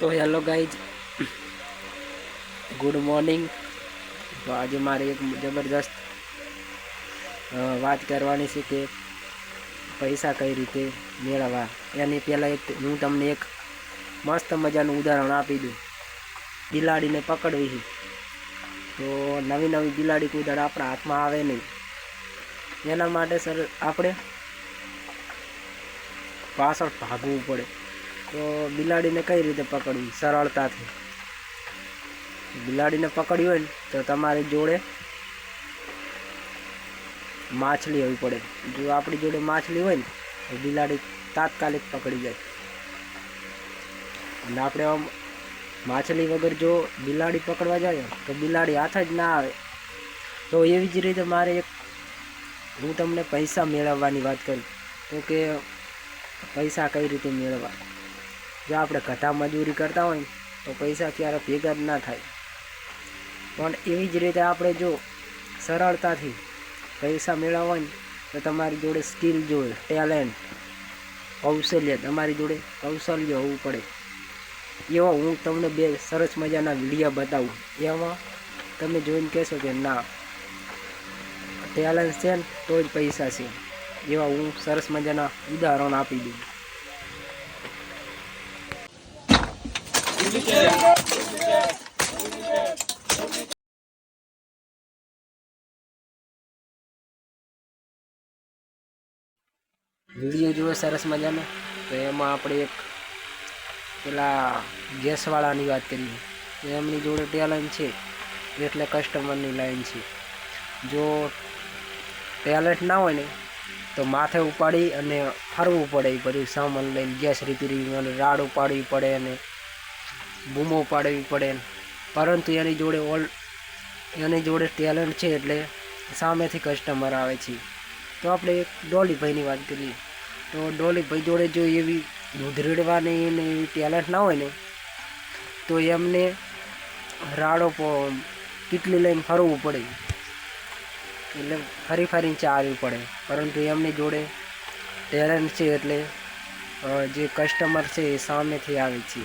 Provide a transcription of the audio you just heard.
તો hello guys. Good morning તો આજે મારે એક જબરદસ્ત વાત કરવાની છે કે પૈસા કઈ રીતે મેળવવા. એની પહેલાં એક હું તમને એક મસ્ત મજાનું ઉદાહરણ આપી દઉં. બિલાડીને પકડવી તો નવી નવી બિલાડી કોઈ આપણા હાથમાં આવે નહીં. એના માટે સર આપણે પાછળ ભાગવું પડે. તો બિલાડીને કઈ રીતે પકડવી? સરળતાથી. બિલાડીને પકડવી હોય ને, તો તમારી જોડે માછલી હોવી પડે. જો આપણી જોડે માછલી હોય ને, તો બિલાડી તાત્કાલિક પકડી જાય. અને આપણે આમ માછલી વગર જો બિલાડી પકડવા જાય, તો બિલાડી હાથ જ ના આવે. તો એવી જ રીતે મારે એક હું તમને પૈસા મેળવવાની વાત કરી. તો કે પૈસા કઈ રીતે મેળવવા? જો આપણે કથા મજૂરી કરતા હોય તો પૈસા ક્યારે ભેગા જ ના થાય. પણ એવી જ રીતે આપણે જો સરળતાથી પૈસા મેળવવા હોય તો તમારી જોડે સ્કિલ જોઈએ ટેલેન્ટ, કૌશલ્ય, તમારી જોડે કૌશલ્ય હોવું પડે. એવા હું તમને બે સરસ મજાના વિડીયા બતાવું. એમાં તમે જોઈને કહેશો કે ના, ટેલેન્ટ છે ને તો જ પૈસા છે. એવા હું સરસ મજાના ઉદાહરણ આપી દઉં. વીડિયો જુઓ સરસ મજાનો. તો એમાં આપણે એક પેલા ગેસવાળાની વાત કરીએ. એમની જોડે ટેલેન્ટ છે, એટલે કસ્ટમરની લાઈન છે. જો ટેલેન્ટ ના હોય ને, તો માથે ઉપાડી અને ફરવું પડે એ બધું સામાન લઈને ગેસ રિપેરિંગ અને રાડ ઉપાડવી પડે અને બૂમો પાડવી પડે. પરંતુ એની જોડે ઓલ એની જોડે ટેલેન્ટ છે એટલે સામેથી કસ્ટમર આવે છે. તો આપણે એક ડોલીભાઈની વાત કરીએ. તો ડોલીભાઈ જોડે જો એવી દૂધ રેડવાની ને એવી ટેલેન્ટ ના હોય ને, તો એમને રાડો કેટલી લઈને ફરવું પડે. એટલે ફરી ફરીને ચાલવું પડે. પરંતુ એમની જોડે ટેલેન્ટ છે એટલે જે કસ્ટમર છે એ સામેથી આવે છે.